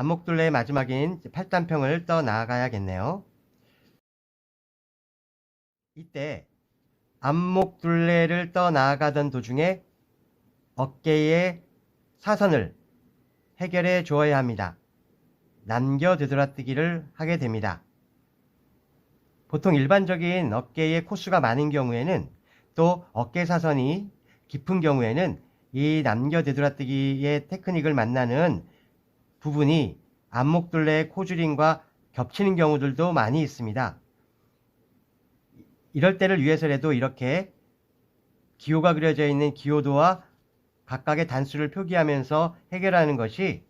안목둘레의 마지막인 8단평을 떠 나아가야겠네요. 이때 안목둘레를 떠 나아가던 도중에 어깨의 사선을 해결해 주어야 합니다. 남겨 되돌아뜨기를 하게 됩니다. 보통 일반적인 어깨의 코수가 많은 경우에는 또 어깨 사선이 깊은 경우에는 이 남겨 되돌아뜨기의 테크닉을 만나는 부분이 안목둘레의 코줄임과 겹치는 경우들도 많이 있습니다. 이럴 때를 위해서라도 이렇게 기호가 그려져 있는 기호도와 각각의 단수를 표기하면서 해결하는 것이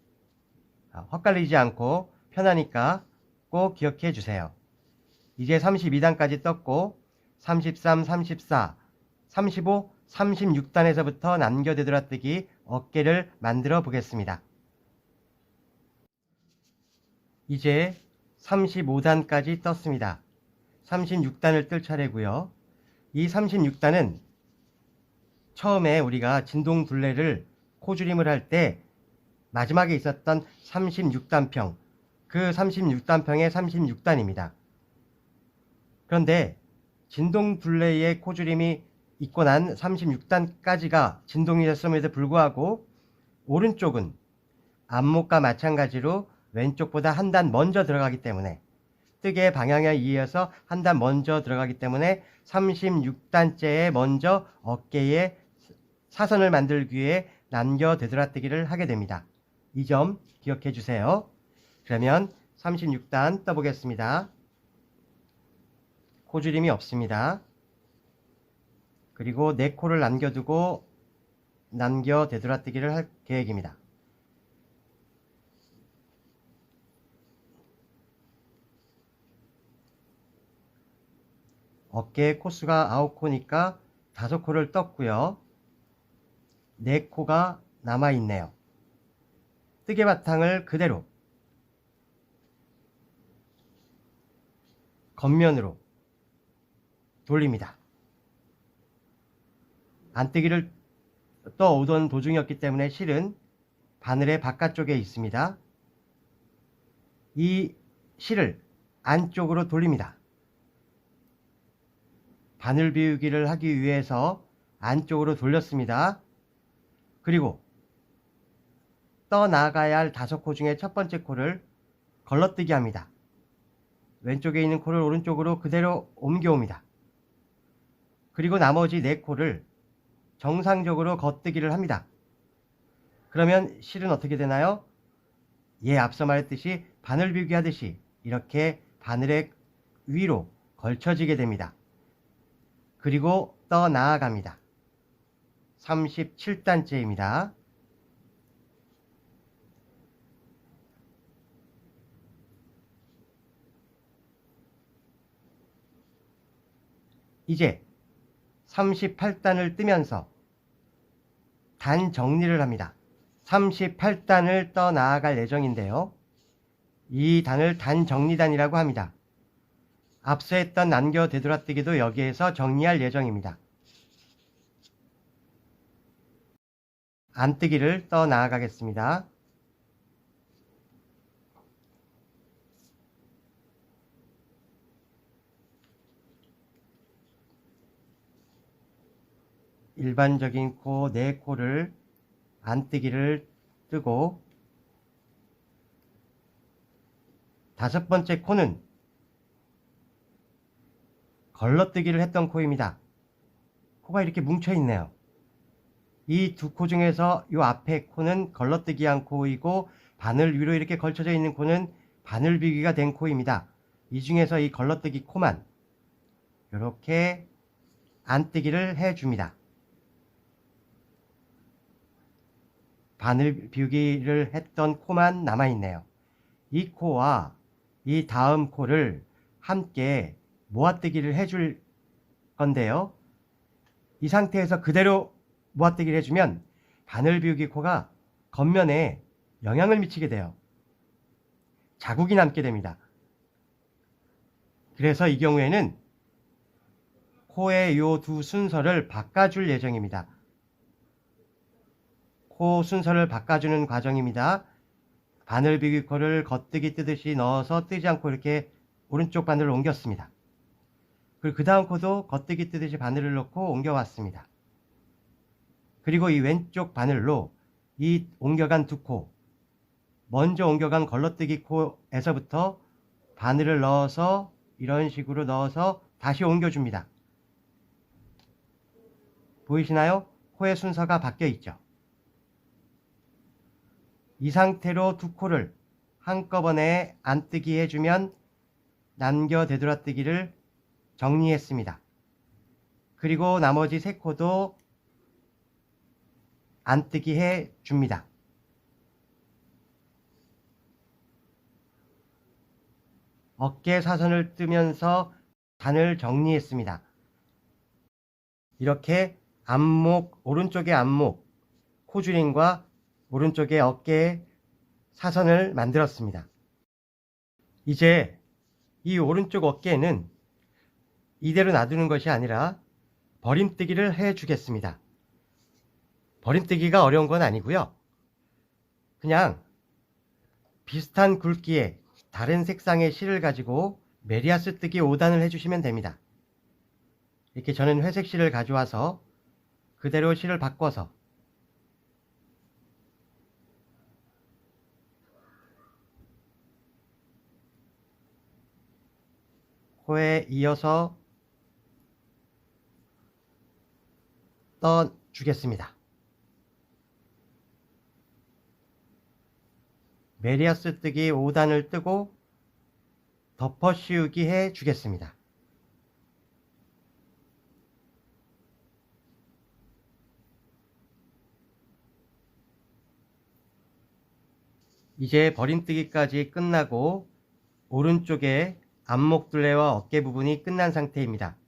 헛갈리지 않고 편하니까 꼭 기억해 주세요. 이제 32단까지 떴고 33, 34, 35, 36단에서부터 남겨 되돌아뜨기 어깨를 만들어 보겠습니다. 이제 35단까지 떴습니다. 36단을 뜰 차례고요. 이 36단은 처음에 우리가 진동 둘레를 코줄임을 할 때 마지막에 있었던 36단평, 그 36단평의 36단입니다. 그런데 진동 둘레의 코줄임이 있고 난 36단까지가 진동이 됐음에도 불구하고 오른쪽은 안목과 마찬가지로 왼쪽보다 한 단 먼저 들어가기 때문에 뜨개의 방향에 의해서 한 단 먼저 들어가기 때문에 36단째에 먼저 어깨에 사선을 만들기 위해 남겨 되돌아뜨기를 하게 됩니다. 이 점 기억해 주세요. 그러면 36단 떠보겠습니다. 코줄임이 없습니다. 그리고 네 코를 남겨두고 남겨 되돌아뜨기를 할 계획입니다. 어깨 코수가 9코니까 5코를 떴고요. 4코가 남아있네요. 뜨개 바탕을 그대로 겉면으로 돌립니다. 안뜨기를 떠오던 도중이었기 때문에 실은 바늘의 바깥쪽에 있습니다. 이 실을 안쪽으로 돌립니다. 바늘 비우기를 하기 위해서 안쪽으로 돌렸습니다. 그리고 떠나가야 할 다섯 코 중에 첫 번째 코를 걸러뜨기 합니다. 왼쪽에 있는 코를 오른쪽으로 그대로 옮겨옵니다. 그리고 나머지 네 코를 정상적으로 겉뜨기를 합니다. 그러면 실은 어떻게 되나요? 예, 앞서 말했듯이 바늘 비우기 하듯이 이렇게 바늘의 위로 걸쳐지게 됩니다. 그리고 떠 나아갑니다. 37단째입니다. 이제 38단을 뜨면서 단 정리를 합니다. 38단을 떠 나아갈 예정인데요. 이 단을 단 정리단이라고 합니다. 앞서 했던 남겨 되돌아뜨기도 여기에서 정리할 예정입니다. 안뜨기를 떠 나아가겠습니다. 일반적인 코, 네 코를 안뜨기를 뜨고 다섯 번째 코는 걸러뜨기를 했던 코입니다. 코가 이렇게 뭉쳐 있네요. 이 두 코 중에서 이 앞에 코는 걸러뜨기한 코이고 바늘 위로 이렇게 걸쳐져 있는 코는 바늘 비기가 된 코입니다. 이 중에서 이 걸러뜨기 코만 이렇게 안뜨기를 해줍니다. 바늘 비우기를 했던 코만 남아있네요. 이 코와 이 다음 코를 함께 모아뜨기를 해줄 건데요. 이 상태에서 그대로 모아뜨기를 해주면 바늘 비우기 코가 겉면에 영향을 미치게 돼요. 자국이 남게 됩니다. 그래서 이 경우에는 코의 요 두 순서를 바꿔줄 예정입니다. 코 순서를 바꿔주는 과정입니다. 바늘 비비코를 겉뜨기 뜨듯이 넣어서 뜨지 않고 이렇게 오른쪽 바늘을 옮겼습니다. 그리고 그 다음 코도 겉뜨기 뜨듯이 바늘을 넣고 옮겨왔습니다. 그리고 이 왼쪽 바늘로 이 옮겨간 두 코, 먼저 옮겨간 걸러뜨기 코에서부터 바늘을 넣어서 이런 식으로 넣어서 다시 옮겨줍니다. 보이시나요? 코의 순서가 바뀌어 있죠. 이 상태로 두 코를 한꺼번에 안 뜨기 해주면 남겨 되돌아뜨기를 정리했습니다. 그리고 나머지 세 코도 안 뜨기 해 줍니다. 어깨 사선을 뜨면서 단을 정리했습니다. 이렇게 안목, 오른쪽의 안목, 코줄임과 오른쪽의 어깨에 사선을 만들었습니다. 이제 이 오른쪽 어깨에는 이대로 놔두는 것이 아니라 버림뜨기를 해 주겠습니다. 버림뜨기가 어려운 건 아니고요. 그냥 비슷한 굵기의 다른 색상의 실을 가지고 메리아스 뜨기 5단을 해주시면 됩니다. 이렇게 저는 회색 실을 가져와서 그대로 실을 바꿔서 코에 이어서 떠주겠습니다. 메리아스 뜨기 5단을 뜨고 덮어 씌우기 해 주겠습니다. 이제 버림뜨기까지 끝나고 오른쪽에 안목둘레와 어깨 부분이 끝난 상태입니다.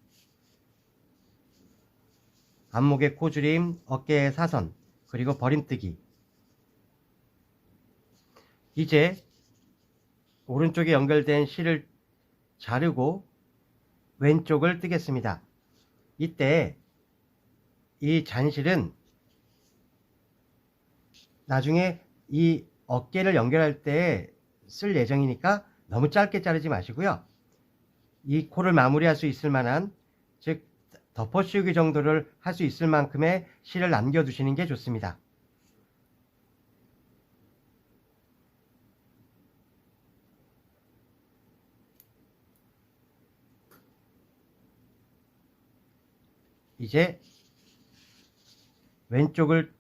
안목의 코줄임, 어깨의 사선, 그리고 버림뜨기. 이제 오른쪽에 연결된 실을 자르고 왼쪽을 뜨겠습니다. 이때 이 잔실은 나중에 이 어깨를 연결할 때 쓸 예정이니까 너무 짧게 자르지 마시고요. 이 코를 마무리할 수 있을 만한 즉 덮어 씌우기 정도를 할 수 있을 만큼의 실을 남겨두시는 게 좋습니다. 이제 왼쪽을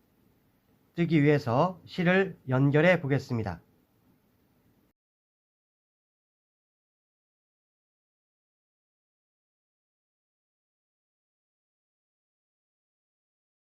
뜨기 위해서 실을 연결해 보겠습니다.